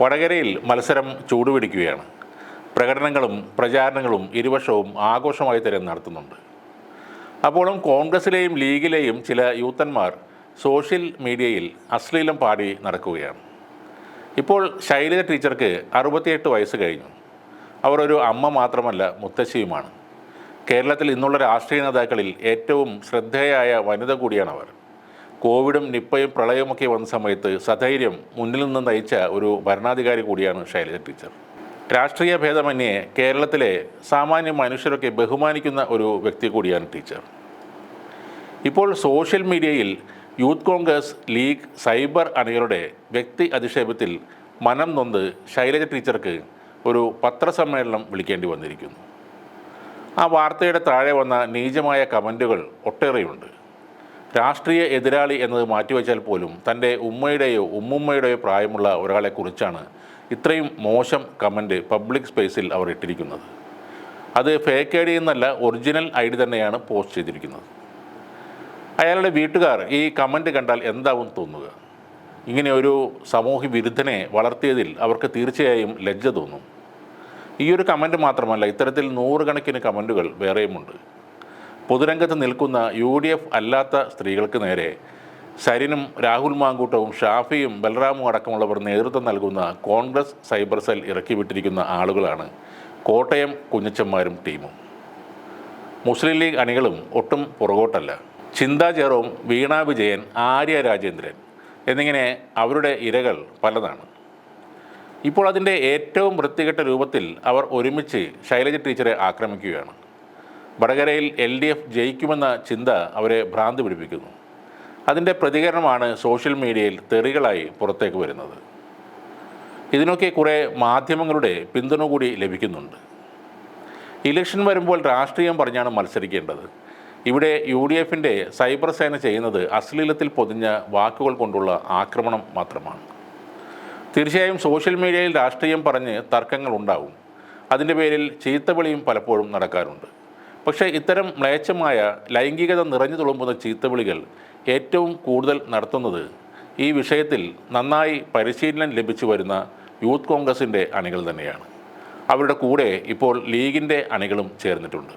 വടകരയിൽ മത്സരം ചൂടുപിടിക്കുകയാണ്. പ്രകടനങ്ങളും പ്രചാരണങ്ങളും ഇരുവശവും ആഘോഷമായി തന്നെ നടത്തുന്നുണ്ട്. അപ്പോഴും കോൺഗ്രസിലെയും ലീഗിലെയും ചില യൂത്തന്മാർ സോഷ്യൽ മീഡിയയിൽ അശ്ലീലം പാടി നടക്കുകയാണ്. ഇപ്പോൾ ശൈലജ ടീച്ചർക്ക് അറുപത്തിയെട്ട് വയസ്സ് കഴിഞ്ഞു. അവർ ഒരു അമ്മ മാത്രമല്ല മുത്തശ്ശിയുമാണ്. കേരളത്തിൽ ഇന്നുള്ള രാഷ്ട്രീയ നേതാക്കളിൽ ഏറ്റവും ശ്രദ്ധേയായ വനിത കൂടിയാണ് അവർ കോവിഡും നിപ്പയും പ്രളയമൊക്കെ വന്ന സമയത്ത് സധൈര്യം മുന്നിൽ നിന്ന് നയിച്ച ഒരു ഭരണാധികാരി കൂടിയാണ് ശൈലജ ടീച്ചർ. രാഷ്ട്രീയ ഭേദമന്യേ കേരളത്തിലെ സാമാന്യ മനുഷ്യരൊക്കെ ബഹുമാനിക്കുന്ന ഒരു വ്യക്തി കൂടിയാണ് ടീച്ചർ. ഇപ്പോൾ സോഷ്യൽ മീഡിയയിൽ യൂത്ത് കോൺഗ്രസ് ലീഗ് സൈബർ അണികളുടെ വ്യക്തി അധിക്ഷേപത്തിൽ മനം നൊന്ത് ശൈലജ ടീച്ചർക്ക് ഒരു പത്രസമ്മേളനം വിളിക്കേണ്ടി വന്നിരിക്കുന്നു. ആ വാർത്തയുടെ താഴെ വന്ന നീചമായ കമന്റുകൾ ഒട്ടേറെയുണ്ട്. രാഷ്ട്രീയ എതിരാളി എന്നത് മാറ്റിവെച്ചാൽ പോലും തന്റെ ഉമ്മയുടെയോ ഉമ്മുമ്മയുടെയോ പ്രായമുള്ള ഒരാളെക്കുറിച്ചാണ് ഇത്രയും മോശം കമന്റ് പബ്ലിക് സ്പേസിൽ അവർ ഇട്ടിരിക്കുന്നത്. അത് ഫേക്ക് ഐ ഡി എന്നല്ല ഒറിജിനൽ ഐ ഡി തന്നെയാണ് പോസ്റ്റ് ചെയ്തിരിക്കുന്നത്. അയാളുടെ വീട്ടുകാർ ഈ കമന്റ് കണ്ടാൽ എന്താവും തോന്നുക? ഇങ്ങനെ ഒരു സാമൂഹ്യ വിരുദ്ധനെ വളർത്തിയതിൽ അവർക്ക് തീർച്ചയായും ലജ്ജ തോന്നും. ഈ ഒരു കമന്റ് മാത്രമല്ല ഇത്തരത്തിൽ നൂറുകണക്കിന് കമന്റുകൾ വേറെയുമുണ്ട്. പൊതുരംഗത്ത് നിൽക്കുന്ന യു ഡി എഫ് അല്ലാത്ത സ്ത്രീകൾക്ക് നേരെ സരിനും രാഹുൽ മാങ്കൂട്ടവും ഷാഫിയും ബൽറാമും അടക്കമുള്ളവർ നേതൃത്വം നൽകുന്ന കോൺഗ്രസ് സൈബർ സെൽ ഇറക്കിവിട്ടിരിക്കുന്ന ആളുകളാണ് കോട്ടയം കുഞ്ഞച്ചന്മാരും ടീമും. മുസ്ലിം ലീഗ് അണികളും ഒട്ടും പുറകോട്ടല്ല. ചിന്താ ജെറോം വീണ വിജയൻ ആര്യ രാജേന്ദ്രൻ എന്നിങ്ങനെ അവരുടെ ഇരകൾ പലതാണ്. ഇപ്പോൾ അതിന്റെ ഏറ്റവും വൃത്തികെട്ട രൂപത്തിൽ അവർ ഒരുമിച്ച് ശൈലജ ടീച്ചറെ ആക്രമിക്കുകയാണ്. വടകരയിൽ എൽ ഡി എഫ് ജയിക്കുമെന്ന ചിന്ത അവരെ ഭ്രാന്ത് പിടിപ്പിക്കുന്നു. അതിന്റെ പ്രതികരണമാണ് സോഷ്യൽ മീഡിയയിൽ തെറികളായി പുറത്തേക്ക് വരുന്നത്. ഇതിനൊക്കെ കുറേ മാധ്യമങ്ങളുടെ പിന്തുണ കൂടി ലഭിക്കുന്നുണ്ട്. ഇലക്ഷൻ വരുമ്പോൾ രാഷ്ട്രീയം പറഞ്ഞാണ് മത്സരിക്കേണ്ടത്. ഇവിടെ യു ഡി എഫിന്റെ സൈബർ സേന ചെയ്യുന്നത് അശ്ലീലത്തിൽ പൊതിഞ്ഞ വാക്കുകൾ കൊണ്ടുള്ള ആക്രമണം മാത്രമാണ്. തീർച്ചയായും സോഷ്യൽ മീഡിയയിൽ രാഷ്ട്രീയം പറഞ്ഞ് തർക്കങ്ങൾ ഉണ്ടാവും. അതിന്റെ പേരിൽ ചീത്തവിളിയും പലപ്പോഴും നടക്കാറുണ്ട്. പക്ഷേ ഇത്തരം മ്ലേച്ഛമായ ലൈംഗികത നിറഞ്ഞു തുളുമ്പുന്ന ചീത്തവിളികൾ ഏറ്റവും കൂടുതൽ നടത്തുന്നത് ഈ വിഷയത്തിൽ നന്നായി പരിശീലനം ലഭിച്ചു വരുന്ന യൂത്ത് കോൺഗ്രസിന്റെ അണികൾ തന്നെയാണ്. അവരുടെ കൂടെ ഇപ്പോൾ ലീഗിന്റെ അണികളും ചേർന്നിട്ടുണ്ട്.